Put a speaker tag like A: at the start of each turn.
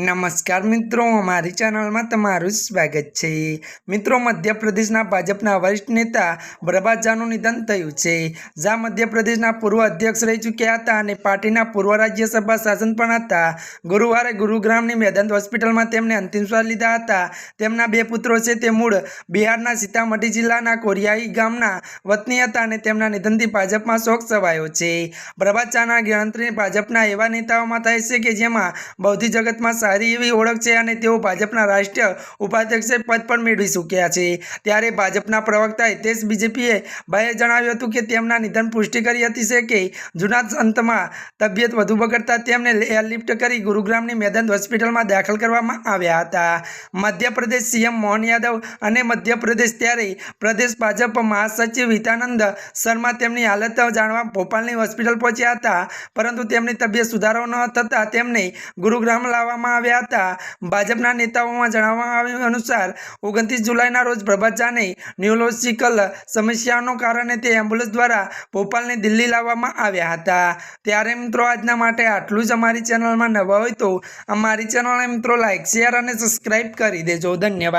A: નમસ્કાર મિત્રો, અમારી ચેનલમાં તમારું સ્વાગત છે. મિત્રો, મધ્યપ્રદેશના ભાજપના વરિષ્ઠ નેતા પ્રભાત ઝાનું નિધન થયું છે. જ્યાં મધ્યપ્રદેશના પૂર્વ અધ્યક્ષ રહી ચૂક્યા હતા અને પાર્ટીના પૂર્વ રાજ્યસભા શાસન પણ હતા. ગુરુવારે ગુરુગ્રામની મેદાંત હોસ્પિટલમાં તેમને અંતિમ શ્વાસ લીધા હતા. તેમના બે પુત્રો છે, તે મૂળ બિહારના સીતામઢી જિલ્લાના કોરિયાઈ ગામના વતની હતા અને તેમના નિધનથી ભાજપમાં શોક સવાયો છે. પ્રભાત ચાના ગણતરી ભાજપના એવા નેતાઓમાં થાય છે કે જેમાં બૌદ્ધિ જગતમાં સારી એવી ઓળખ છે અને તેઓ ભાજપના રાષ્ટ્રીય ઉપાધ્યક્ષ પદ પણ મેળવી ચૂક્યા છે. ત્યારે ભાજપના પ્રવક્તા હિતેશ બીજેપીએ ભાઈએ જણાવ્યું હતું કે તેમના નિધન પુષ્ટિ કરી હતી છે કે જૂના અંતમાં તબિયત વધુ બગડતા તેમને એરલિફ્ટ કરી ગુરુગ્રામની મેદાન હોસ્પિટલમાં દાખલ કરવામાં આવ્યા હતા. મધ્યપ્રદેશ સીએમ મોહન યાદવ અને મધ્યપ્રદેશ ત્યારે પ્રદેશ ભાજપ મહાસચિવ હિતાનંદ શર્મા તેમની હાલત જાણવા ભોપાલની હોસ્પિટલ પહોંચ્યા હતા. પરંતુ તેમની તબિયત સુધારો ન થતાં તેમને ગુરુગ્રામ લાવવામાં આવ્યા હતા. ભાજપના નેતાઓમાં જણાવવામાં આવ્યા અનુસાર, ઓગણત્રીસ જુલાઈના રોજ પ્રભાત જાને ન્યુરોલોજિકલ સમસ્યાઓના કારણે તે એમ્બ્યુલન્સ દ્વારા ભોપાલની દિલ્હી લાવવામાં આવ્યા હતા. ત્યારે મિત્રો, આજના માટે આટલું જ અમારી ચેનલમાં નવા હોય તો અમારી ચેનલને મિત્રો, લાઈક, શેર અને સબસ્ક્રાઈબ કરી દેજો. ધન્યવાદ.